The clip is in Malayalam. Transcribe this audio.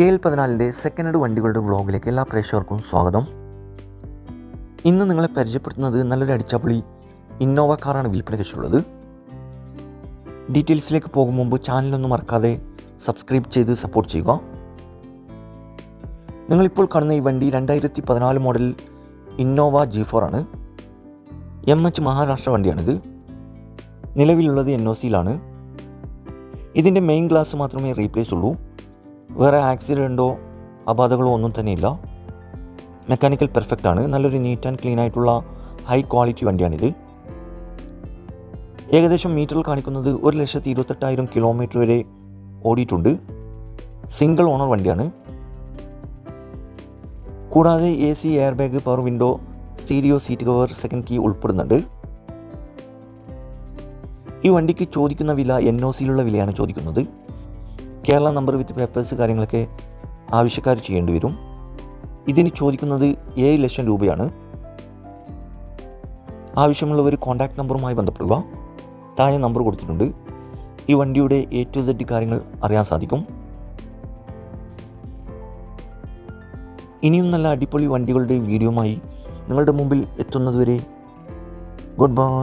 കെ എൽ പതിനാലിന്റെ സെക്കൻഡ് ഹെഡ് വണ്ടികളുടെ വ്ളോഗിലേക്ക് എല്ലാ പ്രേക്ഷകർക്കും സ്വാഗതം. ഇന്ന് നിങ്ങളെ പരിചയപ്പെടുത്തുന്നത് നല്ലൊരു അടിച്ചാപ്പൊളി ഇന്നോവ കാറാണ് വിൽപ്പന വെച്ചുള്ളത് ഡീറ്റെയിൽസിലേക്ക് പോകും മുമ്പ് ചാനലൊന്നും മറക്കാതെ സബ്സ്ക്രൈബ് ചെയ്ത് സപ്പോർട്ട് ചെയ്യുക. നിങ്ങളിപ്പോൾ കാണുന്ന ഈ വണ്ടി രണ്ടായിരത്തി പതിനാല് മോഡൽ ഇന്നോവ ജി ഫോർ ആണ്. എം എച്ച് മഹാരാഷ്ട്ര വണ്ടിയാണിത്. നിലവിലുള്ളത് എൻ ഒ സിയിലാണ് ഇതിന്റെ മെയിൻ ഗ്ലാസ് മാത്രമേ റീപ്ലേസ് ഉള്ളൂ. വേറെ ആക്സിഡന്റോ അപാധകളോ ഒന്നും തന്നെയില്ല. മെക്കാനിക്കൽ പെർഫെക്റ്റ് ആണ്. നല്ലൊരു നീറ്റ് ആൻഡ് ക്ലീൻ ആയിട്ടുള്ള ഹൈ ക്വാളിറ്റി വണ്ടിയാണിത്. ഏകദേശം മീറ്ററിൽ കാണിക്കുന്നത് ഒരു ലക്ഷത്തി ഇരുപത്തെട്ടായിരം കിലോമീറ്റർ വരെ ഓടിയിട്ടുണ്ട്. സിംഗിൾ ഓണർ വണ്ടിയാണ്. കൂടാതെ A C air bag power window stereo seat cover second key ഉൾപ്പെടുന്നുണ്ട്. ഈ വണ്ടിക്ക് ചോദിക്കുന്ന വില എൻ ഒ സിയിലുള്ള വിലയാണ് ചോദിക്കുന്നത്. കേരള നമ്പർ വിത്ത് പേപ്പേഴ്സ് കാര്യങ്ങളൊക്കെ ആവശ്യക്കാർ ചെയ്യേണ്ടി വരും. ഇതിന് ചോദിക്കുന്നത് ഏഴ് ലക്ഷം രൂപയാണ്. ആവശ്യമുള്ളവർ കോൺടാക്ട് നമ്പറുമായി ബന്ധപ്പെടുക. താഴെ നമ്പർ കൊടുത്തിട്ടുണ്ട്. ഈ വണ്ടിയുടെ എ ടു സെഡ് കാര്യങ്ങൾ അറിയാൻ സാധിക്കും. ഇനിയും നല്ല അടിപൊളി വണ്ടികളുടെ വീഡിയോമായി നിങ്ങളുടെ മുമ്പിൽ എത്തുന്നതുവരെ ഗുഡ് ബൈ.